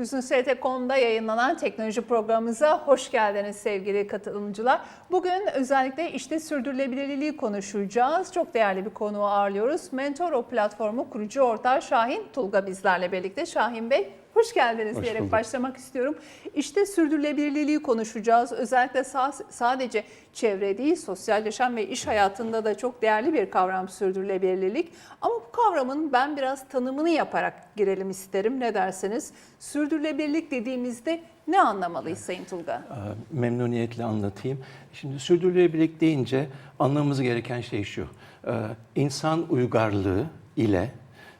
Füsun ST.com'da yayınlanan teknoloji programımıza hoş geldiniz sevgili katılımcılar. Bugün özellikle işte sürdürülebilirliği konuşacağız. Çok değerli bir konuğu ağırlıyoruz. Mentoro platformu kurucu ortağı Şahin Tulga bizlerle birlikte. Şahin Bey hoş geldiniz Hoş diyerek bulduk. başlamak istiyorum. İşte sürdürülebilirliği konuşacağız. Özellikle sa- sadece çevre değil, sosyal yaşam ve iş hayatında da çok değerli bir kavram sürdürülebilirlik. Ama bu kavramın ben biraz tanımını yaparak girelim isterim. Ne dersiniz? Sürdürülebilirlik dediğimizde ne anlamalıyız Sayın Tulga? Ee, Memnuniyetle anlatayım. Şimdi sürdürülebilirlik deyince anlamamız gereken şey şu. Ee, İnsan uygarlığı ile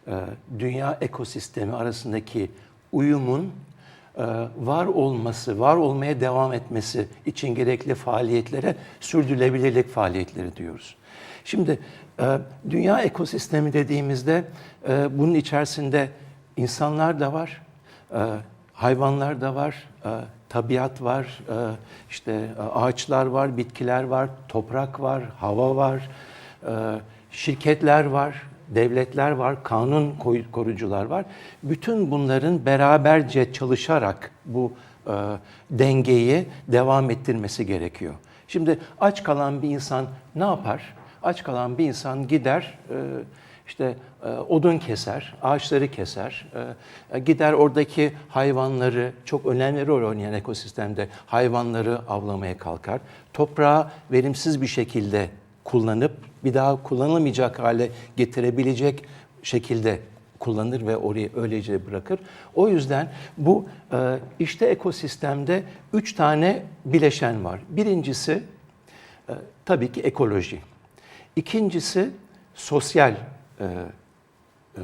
e, dünya ekosistemi arasındaki uyumun e, var olması, var olmaya devam etmesi için gerekli faaliyetlere sürdürülebilirlik faaliyetleri diyoruz. Şimdi e, dünya ekosistemi dediğimizde e, bunun içerisinde insanlar da var, hayvanlar da var, tabiat var, işte ağaçlar var, bitkiler var, toprak var, hava var, şirketler var, devletler var, kanun korucular var. Bütün bunların beraberce çalışarak bu e, dengeyi devam ettirmesi gerekiyor. Şimdi aç kalan bir insan ne yapar? Aç kalan bir insan gider e, işte e, odun keser, ağaçları keser, e, gider oradaki hayvanları, çok önemli rol oynayan ekosistemde hayvanları avlamaya kalkar. Toprağı verimsiz bir şekilde kullanıp bir daha kullanılmayacak hale getirebilecek şekilde kullanır ve orayı öylece bırakır. O yüzden bu e, işte ekosistemde üç tane bileşen var. Birincisi e, tabii ki ekoloji. İkincisi sosyal e, e,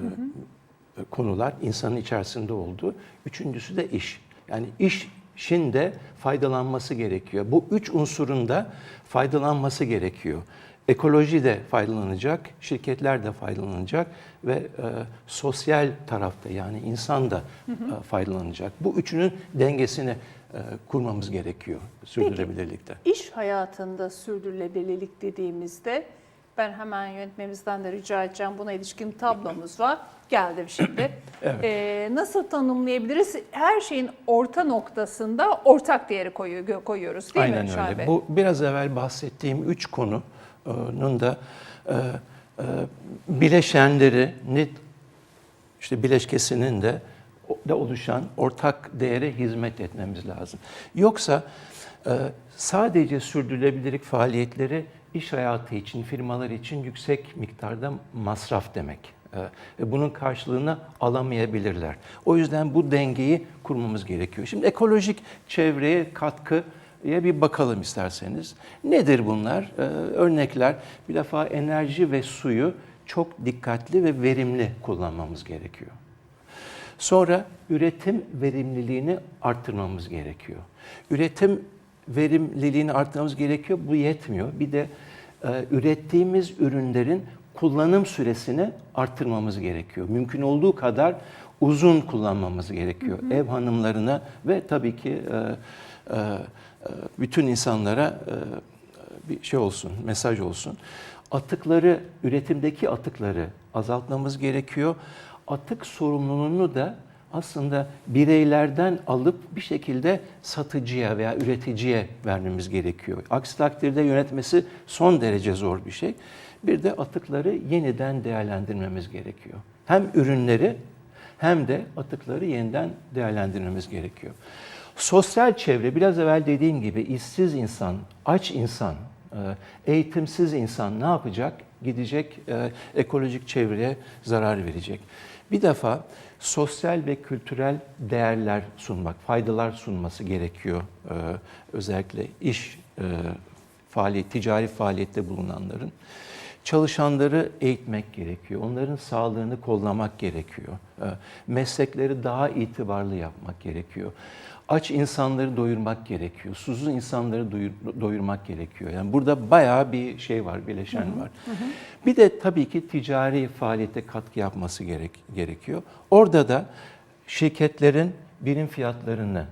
konular insanın içerisinde olduğu. Üçüncüsü de iş. Yani işin de faydalanması gerekiyor. Bu üç unsurun da faydalanması gerekiyor. Ekoloji de faydalanacak, şirketler de faydalanacak ve e, sosyal tarafta yani insan da e, faydalanacak. Bu üçünün dengesini e, kurmamız gerekiyor sürdürülebilirlikte. İş hayatında sürdürülebilirlik dediğimizde ben hemen yönetmemizden de rica edeceğim. Buna ilişkin tablomuz var. Geldim şimdi. Evet. Ee, nasıl tanımlayabiliriz? Her şeyin orta noktasında ortak değeri koyu- koyuyoruz değil Aynen mi Şahin öyle. Bey? Bu biraz evvel bahsettiğim üç konunun da e, e, bileşenleri, işte bileşkesinin de da oluşan ortak değere hizmet etmemiz lazım. Yoksa e, sadece sürdürülebilirlik faaliyetleri iş hayatı için, firmalar için yüksek miktarda masraf demek. E, Ve bunun karşılığını alamayabilirler. O yüzden bu dengeyi kurmamız gerekiyor. Şimdi ekolojik çevreye katkı bir bakalım isterseniz. Nedir bunlar? Ee, örnekler bir defa enerji ve suyu çok dikkatli ve verimli kullanmamız gerekiyor. Sonra üretim verimliliğini arttırmamız gerekiyor. Üretim verimliliğini arttırmamız gerekiyor. Bu yetmiyor. Bir de e, ürettiğimiz ürünlerin kullanım süresini arttırmamız gerekiyor. Mümkün olduğu kadar uzun kullanmamız gerekiyor. Ev hanımlarına ve tabii ki e, e, e, bütün insanlara e, bir şey olsun, mesaj olsun. Atıkları, üretimdeki atıkları azaltmamız gerekiyor. Atık sorumluluğunu da aslında bireylerden alıp bir şekilde satıcıya veya üreticiye vermemiz gerekiyor. Aksi takdirde yönetmesi son derece zor bir şey. Bir de atıkları yeniden değerlendirmemiz gerekiyor. Hem ürünleri hem de atıkları yeniden değerlendirmemiz gerekiyor. Sosyal çevre biraz evvel dediğim gibi işsiz insan, aç insan, e, eğitimsiz insan ne yapacak? Gidecek e, ekolojik çevreye zarar verecek. Bir defa sosyal ve kültürel değerler sunmak, faydalar sunması gerekiyor. E, Özellikle iş e, faaliyet, ticari faaliyette bulunanların. Çalışanları eğitmek gerekiyor. Onların sağlığını kollamak gerekiyor. E, Meslekleri daha itibarlı yapmak gerekiyor. Aç insanları doyurmak gerekiyor. Susuz insanları doyur- doyurmak gerekiyor. Yani burada bayağı bir şey var, bileşen var. Bir de tabii ki ticari faaliyete katkı yapması gerek, gerekiyor. Orada da şirketlerin birim fiyatlarını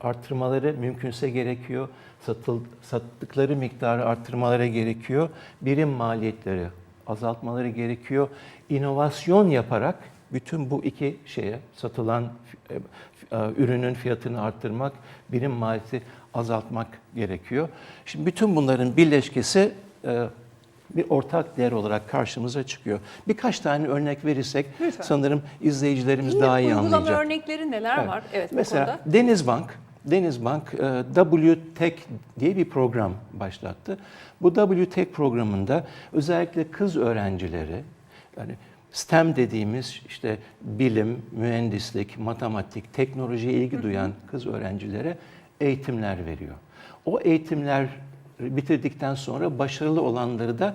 artırmaları mümkünse gerekiyor. Satıl, sattıkları miktarı artırmaları gerekiyor. Birim maliyetleri azaltmaları gerekiyor. İnovasyon yaparak bütün bu iki şeye satılan e, e, ürünün fiyatını arttırmak, birim maliyeti azaltmak gerekiyor. Şimdi bütün bunların birleşkesi e, bir ortak değer olarak karşımıza çıkıyor. Birkaç tane örnek verirsek Lütfen. sanırım izleyicilerimiz İyi daha iyi uygulama anlayacak. örnekleri neler Evet. var? Evet Mesela konuda. Denizbank, Denizbank e, WTech diye bir program başlattı. Bu WTech programında özellikle kız öğrencileri, yani STEM dediğimiz işte bilim, mühendislik, matematik, teknolojiye ilgi duyan kız öğrencilere eğitimler veriyor. O eğitimler bitirdikten sonra başarılı olanları da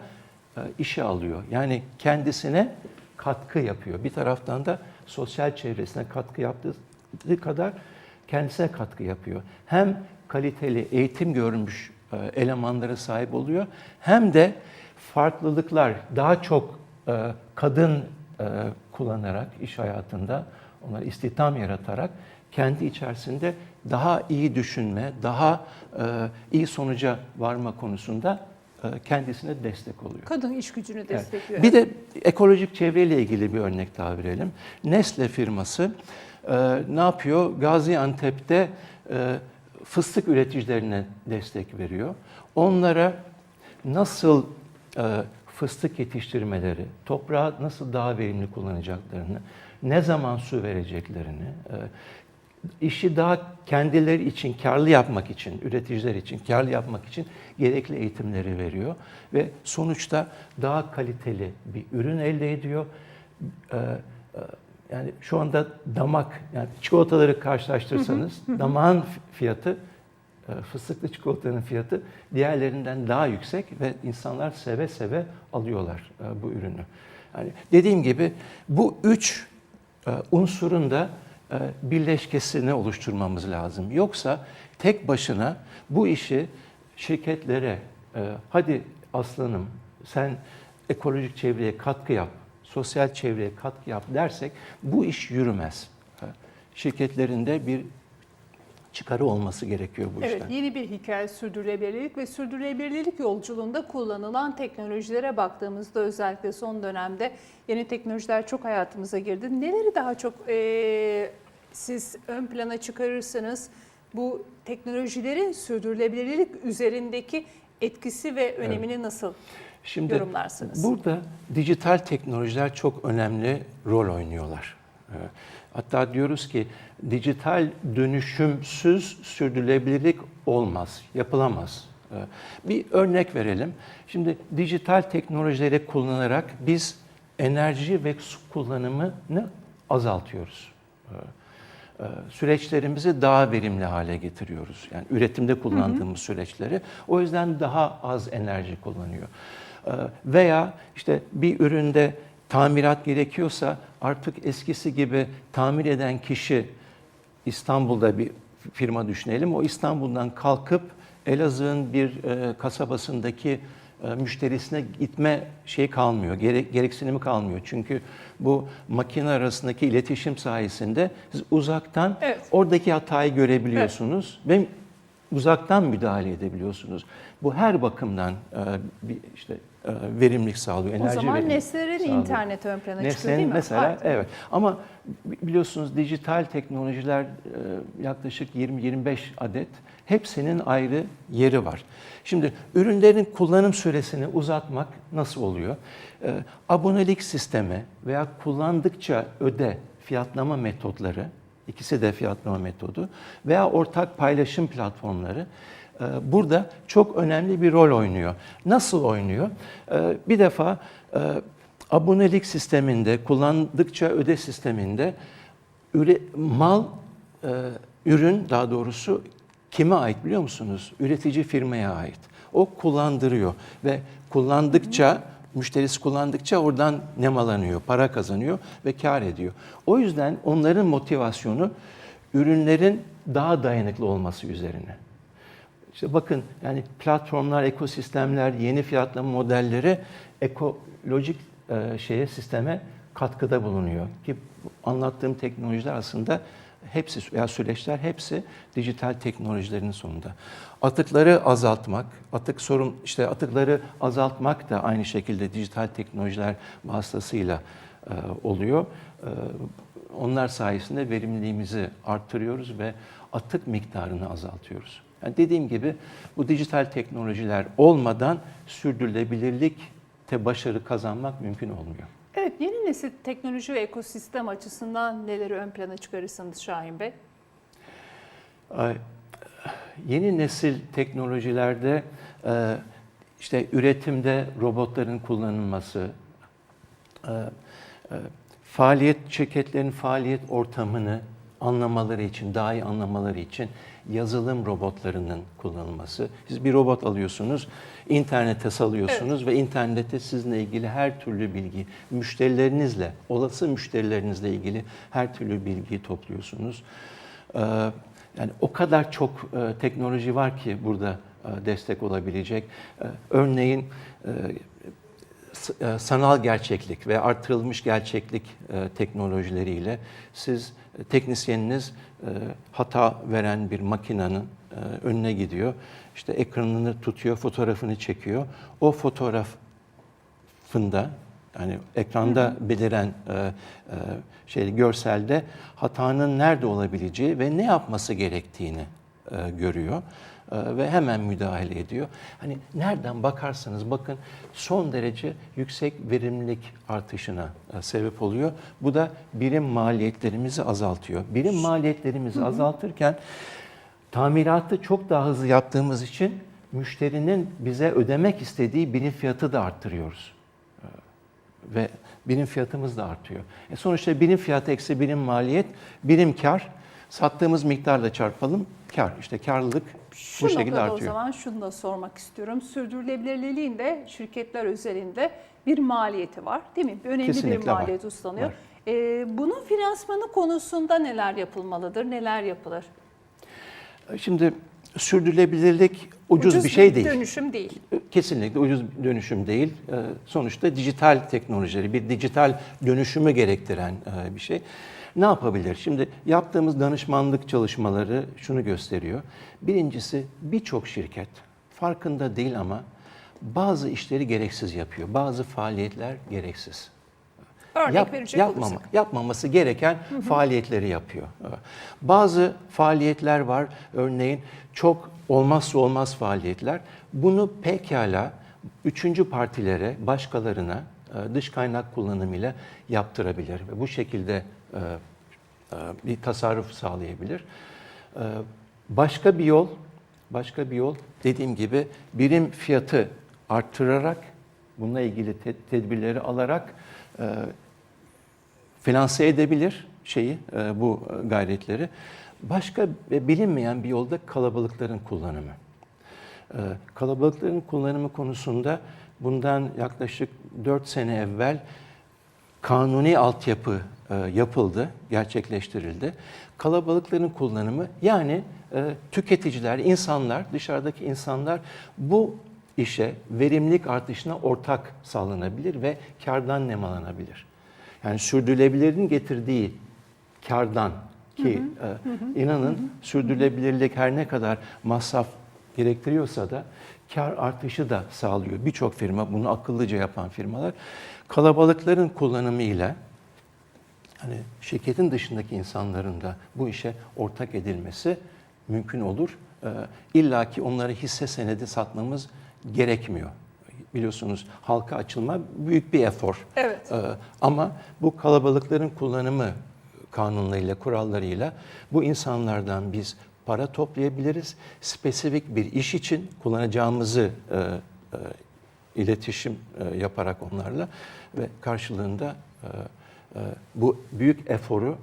e, işe alıyor. Yani kendisine katkı yapıyor. Bir taraftan da sosyal çevresine katkı yaptığı kadar kendisine katkı yapıyor. Hem kaliteli eğitim görmüş e, elemanlara sahip oluyor hem de farklılıklar daha çok e, kadın kullanarak iş hayatında onlara istihdam yaratarak kendi içerisinde daha iyi düşünme, daha e, iyi sonuca varma konusunda e, kendisine destek oluyor. Kadın iş gücünü Evet. destekliyor. Bir de ekolojik çevreyle ilgili bir örnek daha verelim. Nestle firması e, ne yapıyor? Gaziantep'te e, fıstık üreticilerine destek veriyor. Onlara nasıl e, fıstık yetiştirmeleri, toprağı nasıl daha verimli kullanacaklarını, ne zaman su vereceklerini, e, işi daha kendileri için karlı yapmak için, üreticiler için karlı yapmak için gerekli eğitimleri veriyor ve sonuçta daha kaliteli bir ürün elde ediyor. Ee, e, yani şu anda damak, yani çikolataları karşılaştırsanız damağın fiyatı, e, fıstıklı çikolatanın fiyatı diğerlerinden daha yüksek ve insanlar seve seve alıyorlar e, bu ürünü. Yani dediğim gibi bu üç unsurun da birleşkesini oluşturmamız lazım. Yoksa tek başına bu işi şirketlere e, hadi aslanım sen ekolojik çevreye katkı yap, sosyal çevreye katkı yap dersek bu iş yürümez. E, Şirketlerin de bir çıkarı olması gerekiyor bu Evet, işten. yeni bir hikaye sürdürülebilirlik ve sürdürülebilirlik yolculuğunda kullanılan teknolojilere baktığımızda özellikle son dönemde yeni teknolojiler çok hayatımıza girdi. Neleri daha çok eee, siz ön plana çıkarırsanız bu teknolojilerin sürdürülebilirlik üzerindeki etkisi ve önemini nasıl Şimdi yorumlarsınız? burada dijital teknolojiler çok önemli rol oynuyorlar. Ee, Hatta diyoruz ki dijital dönüşümsüz sürdürülebilirlik olmaz, yapılamaz. Ee, Bir örnek verelim. Şimdi dijital teknolojileri kullanarak biz enerji ve su kullanımını azaltıyoruz. Ee, e, süreçlerimizi daha verimli hale getiriyoruz. Yani üretimde kullandığımız süreçleri. O yüzden daha az enerji kullanıyor. Ee, Veya işte bir üründe tamirat gerekiyorsa artık eskisi gibi tamir eden kişi İstanbul'da bir firma düşünelim. O İstanbul'dan kalkıp Elazığ'ın bir e, kasabasındaki e, müşterisine gitme şey kalmıyor, gerek, gereksinimi kalmıyor. Çünkü bu makine arasındaki iletişim sayesinde siz uzaktan Evet. oradaki hatayı görebiliyorsunuz ve uzaktan müdahale edebiliyorsunuz. Bu her bakımdan e, bir işte e, verimlilik sağlıyor, o enerji zaman verimlilik nesnelerin internet ön plana çıkıyor değil mi? mesela Artık. evet ama bi- biliyorsunuz dijital teknolojiler e, yaklaşık 20-25 adet hepsinin ayrı yeri var. Şimdi ürünlerin kullanım süresini uzatmak nasıl oluyor? Abonelik sistemi veya kullandıkça öde fiyatlama metotları ikisi de fiyatlama metodu veya ortak paylaşım platformları burada çok önemli bir rol oynuyor. Nasıl oynuyor? E, Bir defa e, abonelik sisteminde, kullandıkça öde sisteminde mal, e, ürün daha doğrusu kime ait biliyor musunuz? Üretici firmaya ait. O kullandırıyor ve kullandıkça, müşterisi kullandıkça oradan nemalanıyor, para kazanıyor ve kar ediyor. O yüzden onların motivasyonu ürünlerin daha dayanıklı olması üzerine. İşte bakın yani platformlar, ekosistemler, yeni fiyatlama modelleri ekolojik e, şeye sisteme katkıda bulunuyor ki anlattığım teknolojiler aslında hepsi veya süreçler hepsi dijital teknolojilerin sonunda. Atıkları azaltmak, atık sorun işte atıkları azaltmak da aynı şekilde dijital teknolojiler vasıtasıyla e, oluyor. E, onlar sayesinde verimliliğimizi arttırıyoruz ve atık miktarını azaltıyoruz. Yani dediğim gibi bu dijital teknolojiler olmadan sürdürülebilirlikte başarı kazanmak mümkün olmuyor. Evet, yeni nesil teknoloji ve ekosistem açısından neleri ön plana çıkarırsınız Şahin Bey? Ay, Yeni nesil teknolojilerde e, işte üretimde robotların kullanılması, e, e, faaliyet şirketlerin faaliyet ortamını anlamaları için, daha iyi anlamaları için yazılım robotlarının kullanılması. Siz bir robot alıyorsunuz, internete salıyorsunuz ve internette sizinle ilgili her türlü bilgi, müşterilerinizle, olası müşterilerinizle ilgili her türlü bilgiyi topluyorsunuz. Ee, Yani o kadar çok e, teknoloji var ki burada e, destek olabilecek. E, Örneğin e, sanal gerçeklik ve artırılmış gerçeklik teknolojileriyle siz teknisyeniniz hata veren bir makinenin e, önüne gidiyor. İşte ekranını tutuyor, fotoğrafını çekiyor. O fotoğrafında yani ekranda beliren e, e, şey görselde hatanın nerede olabileceği ve ne yapması gerektiğini e, görüyor e, ve hemen müdahale ediyor. Hani nereden bakarsanız bakın son derece yüksek verimlilik artışına e, sebep oluyor. Bu da birim maliyetlerimizi azaltıyor. Birim maliyetlerimizi azaltırken tamiratı çok daha hızlı yaptığımız için müşterinin bize ödemek istediği birim fiyatı da arttırıyoruz ve birim fiyatımız da artıyor. E sonuçta birim fiyatı eksi birim maliyet, birim kar. Sattığımız miktarla çarpalım, kar. İşte karlılık Şu bu şekilde artıyor. o zaman şunu da sormak istiyorum. Sürdürülebilirliğin de şirketler özelinde bir maliyeti var değil mi? Bir önemli bir Kesinlikle var. maliyet uslanıyor. Var. Ee, bunun finansmanı konusunda neler yapılmalıdır, neler yapılır? Şimdi sürdürülebilirlik ucuz, bir şey değil. dönüşüm değil. Kesinlikle ucuz bir dönüşüm değil. Ee, Sonuçta dijital teknolojileri, bir dijital dönüşümü gerektiren e, bir şey. Ne yapabilir? Şimdi yaptığımız danışmanlık çalışmaları şunu gösteriyor. Birincisi birçok şirket farkında değil ama bazı işleri gereksiz yapıyor. Bazı faaliyetler gereksiz. Örnek Yap- verecek yapmama- olursak. yapmaması gereken faaliyetleri yapıyor. Bazı faaliyetler var, örneğin çok olmazsa olmaz faaliyetler. Bunu pekala üçüncü partilere, başkalarına e, dış kaynak kullanımıyla yaptırabilir ve bu şekilde bir tasarruf sağlayabilir. E, Başka bir yol, başka bir yol dediğim gibi birim fiyatı arttırarak bununla ilgili te- tedbirleri alarak e, finanse edebilir şeyi e, bu gayretleri. Başka e, bilinmeyen bir yolda kalabalıkların kullanımı. E, Kalabalıkların kullanımı konusunda bundan yaklaşık 4 sene evvel kanuni altyapı e, yapıldı, gerçekleştirildi. Kalabalıkların kullanımı yani e, tüketiciler, insanlar, dışarıdaki insanlar bu işe, verimlilik artışına ortak sağlanabilir ve kardan nemalanabilir. Yani sürdürülebilirliğin getirdiği kardan ki e, inanın sürdürülebilirlik her ne kadar masraf gerektiriyorsa da kar artışı da sağlıyor. Birçok firma bunu akıllıca yapan firmalar kalabalıkların kullanımıyla hani şirketin dışındaki insanların da bu işe ortak edilmesi mümkün olur. Ee, İlla ki onları hisse senedi satmamız gerekmiyor. Biliyorsunuz halka açılma büyük bir efor. Evet. Ee, ama bu kalabalıkların kullanımı kanunlarıyla, kurallarıyla bu insanlardan biz para toplayabiliriz. Spesifik bir iş için kullanacağımızı e, e, iletişim e, yaparak onlarla ve karşılığında e, e, bu büyük eforu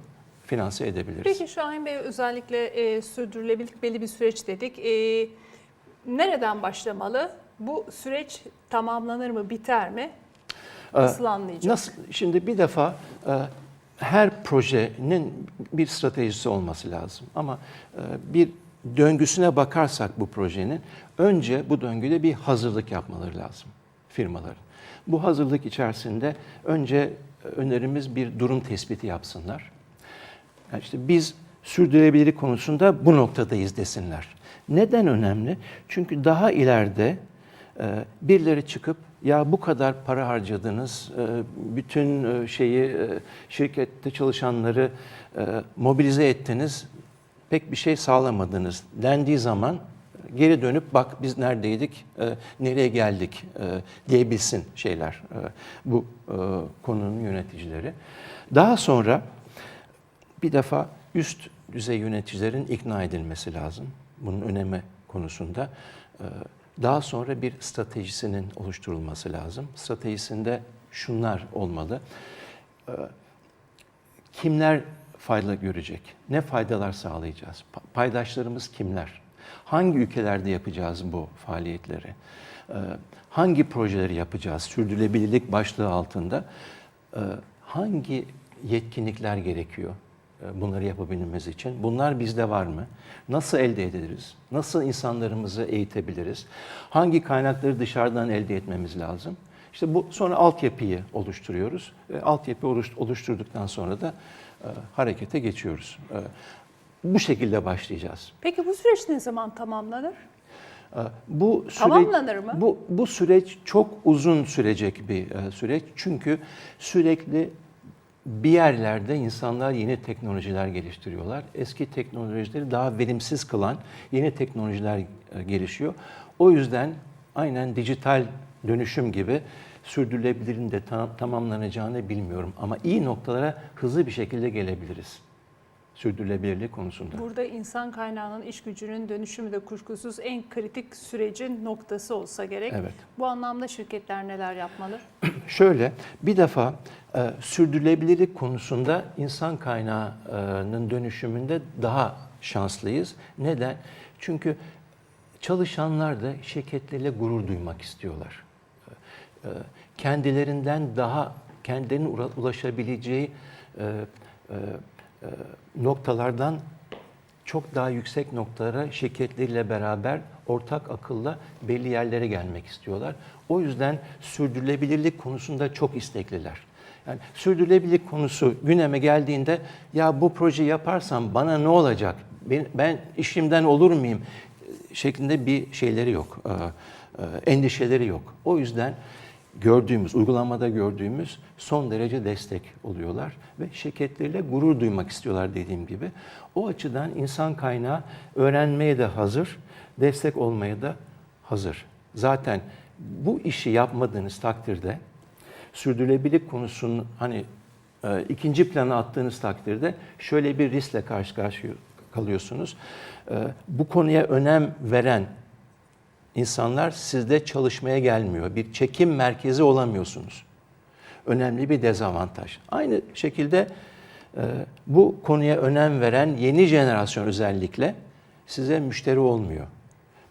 finanse edebiliriz. Peki Şahin Bey özellikle e, sürdürülebilirlik belli bir süreç dedik. E, nereden başlamalı? Bu süreç tamamlanır mı, biter mi? Nasıl anlayacağız? Nasıl? Şimdi bir defa e, her projenin bir stratejisi olması lazım. Ama e, bir döngüsüne bakarsak bu projenin önce bu döngüde bir hazırlık yapmaları lazım firmaların. Bu hazırlık içerisinde önce e, önerimiz bir durum tespiti yapsınlar. Yani işte biz sürdürülebilirlik konusunda bu noktadayız desinler. Neden önemli? Çünkü daha ileride e, birileri çıkıp ya bu kadar para harcadınız, e, bütün şeyi şirkette çalışanları mobilize ettiniz, pek bir şey sağlamadınız dendiği zaman geri dönüp bak biz neredeydik, e, nereye geldik e, diyebilsin şeyler e, bu e, konunun yöneticileri. Daha sonra bir defa üst düzey yöneticilerin ikna edilmesi lazım bunun önemi konusunda. Ee, Daha sonra bir stratejisinin oluşturulması lazım. Stratejisinde şunlar olmalı. Ee, Kimler fayda görecek? Ne faydalar sağlayacağız? Pa- Paydaşlarımız kimler? Hangi ülkelerde yapacağız bu faaliyetleri? Ee, Hangi projeleri yapacağız? Sürdürülebilirlik başlığı altında Ee, hangi yetkinlikler gerekiyor e, bunları yapabilmemiz için? Bunlar bizde var mı? Nasıl elde ederiz? Nasıl insanlarımızı eğitebiliriz? Hangi kaynakları dışarıdan elde etmemiz lazım? İşte bu sonra altyapıyı oluşturuyoruz. E, altyapı oluş- oluşturduktan sonra da e, harekete geçiyoruz. E, bu şekilde başlayacağız. Peki bu süreç ne zaman tamamlanır? E, Bu süreç, Tamamlanır mı? Bu, bu süreç çok uzun sürecek bir e, süreç. Çünkü sürekli bir yerlerde insanlar yeni teknolojiler geliştiriyorlar. Eski teknolojileri daha verimsiz kılan yeni teknolojiler e, gelişiyor. O yüzden aynen dijital dönüşüm gibi sürdürülebilirin de tam- tamamlanacağını bilmiyorum. Ama iyi noktalara hızlı bir şekilde gelebiliriz sürdürülebilirlik konusunda. Burada insan kaynağının iş gücünün dönüşümü de kuşkusuz en kritik sürecin noktası olsa gerek. Evet. Bu anlamda şirketler neler yapmalı? Şöyle, bir defa e, sürdürülebilirlik konusunda insan kaynağının dönüşümünde daha şanslıyız. Neden? Çünkü çalışanlar da şirketleriyle gurur duymak istiyorlar. E, e, kendilerinden daha, kendilerinin ura- ulaşabileceği e, e, e, noktalardan çok daha yüksek noktalara şirketleriyle beraber ortak akılla belli yerlere gelmek istiyorlar. O yüzden sürdürülebilirlik konusunda çok istekliler. Yani sürdürülebilirlik konusu gündeme geldiğinde ya bu projeyi yaparsam bana ne olacak? Ben, ben işimden olur muyum? şeklinde bir şeyleri yok. e, e, Endişeleri yok. O yüzden gördüğümüz, uygulamada gördüğümüz son derece destek oluyorlar ve şirketleriyle gurur duymak istiyorlar dediğim gibi. O açıdan insan kaynağı öğrenmeye de hazır, destek olmaya da hazır. Zaten bu işi yapmadığınız takdirde sürdürülebilirlik konusunu hani e, ikinci plana attığınız takdirde şöyle bir riskle karşı karşıya kalıyorsunuz. E, bu konuya önem veren insanlar sizde çalışmaya gelmiyor. Bir çekim merkezi olamıyorsunuz. Önemli bir dezavantaj. Aynı şekilde e, bu konuya önem veren yeni jenerasyon özellikle size müşteri olmuyor.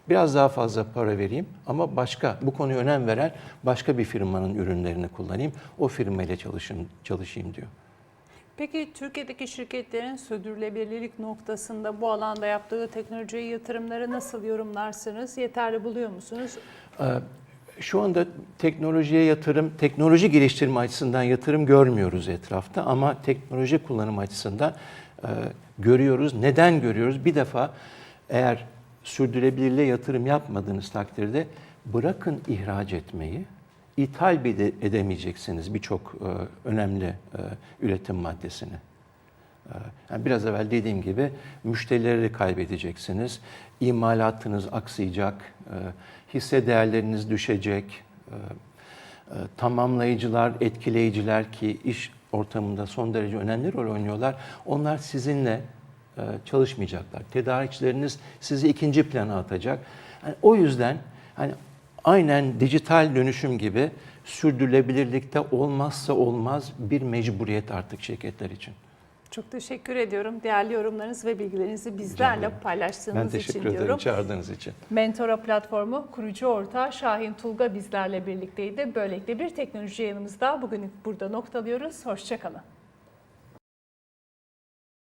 Biraz daha fazla para vereyim ama başka bu konuya önem veren başka bir firmanın ürünlerini kullanayım. O firmayla çalışayım, çalışayım diyor. Peki Türkiye'deki şirketlerin sürdürülebilirlik noktasında bu alanda yaptığı teknolojiye yatırımları nasıl yorumlarsınız? Yeterli buluyor musunuz? Ee, Şu anda teknolojiye yatırım, teknoloji geliştirme açısından yatırım görmüyoruz etrafta ama teknoloji kullanım açısından e, görüyoruz. Neden görüyoruz? Bir defa eğer sürdürülebilirliğe yatırım yapmadığınız takdirde bırakın ihraç etmeyi, ithal bile edemeyeceksiniz birçok e, önemli e, üretim maddesini. Ee, Yani biraz evvel dediğim gibi müşterileri kaybedeceksiniz, imalatınız aksayacak, e, hisse değerleriniz düşecek, e, e, tamamlayıcılar, etkileyiciler ki iş ortamında son derece önemli rol oynuyorlar. Onlar sizinle e, çalışmayacaklar. Tedarikçileriniz sizi ikinci plana atacak. Yani o yüzden hani aynen dijital dönüşüm gibi sürdürülebilirlikte olmazsa olmaz bir mecburiyet artık şirketler için. Çok teşekkür ediyorum. Değerli yorumlarınız ve bilgilerinizi bizlerle ederim. paylaştığınız Ben teşekkür için ederim diyorum. çağırdığınız için. Mentora platformu kurucu ortağı Şahin Tulga bizlerle birlikteydi. Böylelikle bir teknoloji yanımızda bugün burada noktalıyoruz. Hoşçakalın.